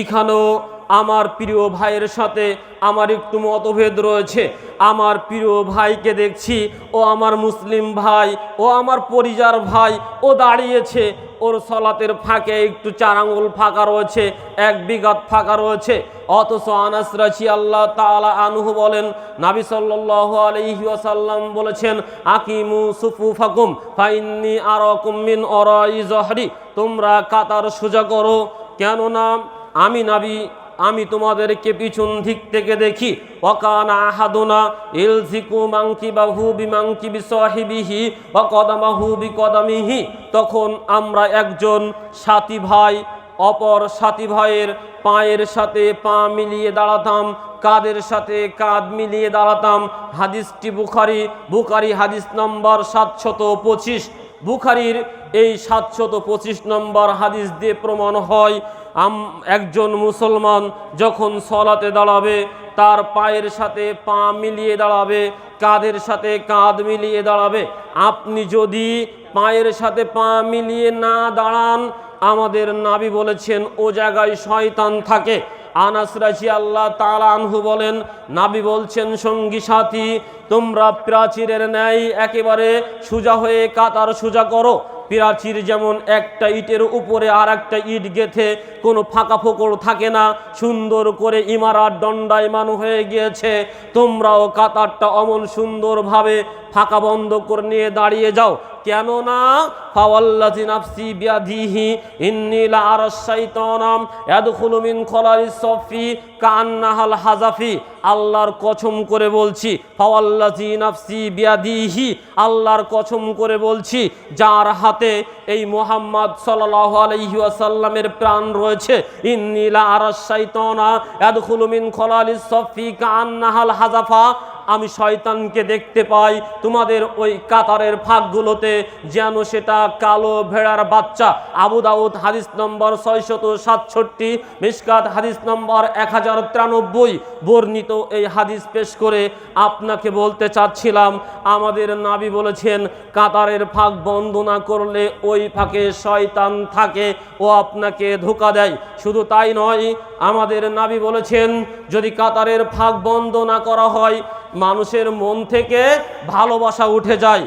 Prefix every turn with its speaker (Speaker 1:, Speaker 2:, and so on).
Speaker 1: এখানেও আমার প্রিয় ভাইয়ের সাথে আমার একটু মতভেদ রয়েছে। আমার প্রিয় ভাইকে দেখছি, ও আমার মুসলিম ভাই, ও আমার পরিজার ভাই, ও দাঁড়িয়েছে। ওর সলাতের ফাঁকে একটু চার আঙুল ফাঁকা রয়েছে, এক বিঘাত ফাঁকা রয়েছে। অথচ আনাস রাছি আল্লাহ তাআলা আনহু বলেন, নাবি সাল্লাল্লাহু আলাইহি ওয়াসাল্লাম বলেছেন, আকিমু সুফু ফাকুম ফাইন্নি আরাকুম মিন অরাই জহরি, তোমরা কাতার সোজা করো। কেননা আমি নাবি, আমি তোমাদেরকে পিছন দিক থেকে দেখি। ওয়াকানা আহাদুনা ইলজিকু মাংকি বাহু বিমাংকি বিসহিবিহি ওয়া কদামাহু বিকদামিহি। তখন আমরা একজন সাথী ভাই, অপর সাথী ভাইয়ের পায়ের সাথে পা মিলিয়ে দাঁড়াতাম কাদের সাথে কাঁধ মিলিয়ে দাঁড়াতাম। হাদিসটি বুখারি বুখারি হাদিস নম্বর সাতশত পঁচিশ। বুখারির এই সাতশত পঁচিশ নম্বর হাদিস দিয়ে প্রমাণ হয় একজন মুসলমান যখন সলাতে দাঁড়াবে, তার পায়ের সাথে পা মিলিয়ে দাঁড়াবে, কাঁধের সাথে কাঁধ মিলিয়ে দাঁড়াবে। আপনি যদি পায়ের সাথে পা মিলিয়ে না দাঁড়ান, আমাদের নাবি বলেছেন, ও জায়গায় শয়তান থাকে। আনাস রাজি আল্লাহ তাআলা আনহু বলেন, নাবি বলছেন, সঙ্গী সাথী, তোমরা প্রাচীরের ন্যায় একেবারে সোজা হয়ে কাতার সোজা করো। প্রাচীর যেমন একটা ইটের উপরে আর একটা ইট গেথে কোনো ফাঁকা ফোকর থাকে না, সুন্দর করে ইমারাত দণ্ডায়মান হয়ে গিয়েছে। তোমরাও কাতারটা অমন সুন্দরভাবে ফাঁকা বন্ধ করে নিয়ে দাঁড়িয়ে যাও। কেননা সফি কান্নাহাল হাজাফি আল্লাহর কসম করে বলছি আল্লাহর কসম করে বলছি, যার হাতে এই মোহাম্মদ সাল্লাল্লাহু আলাইহি প্রাণ রয়েছে ইন্নী লা আরাশ শাইতানা ইয়াদখুলু সফি কান্নাহাল হাজাফা আমি শয়তানকে দেখতে পাই। তোমাদের ওই কাতারের ফাঁকগুলোতে যেন সেটা কালো ভেড়ার বাচ্চা। আবু দাউদ হাদিস নম্বর ছয়শত সাতষট্টি মিসকাত হাদিস নম্বর এক হাজার তিরানব্বই বর্ণিত এই হাদিস পেশ করে আপনাকে বলতে চাচ্ছিলাম, আমাদের নাবি বলেছেন, কাতারের ফাঁক বন্ধ না করলে ওই ফাঁকে শয়তান থাকে ও আপনাকে ধোকা দেয়। শুধু তাই নয়, আমাদের নাবি বলেছেন, যদি কাতারের ফাঁক বন্ধ না করা হয় মানুষের মন থেকে ভালোবাসা উঠে যায়।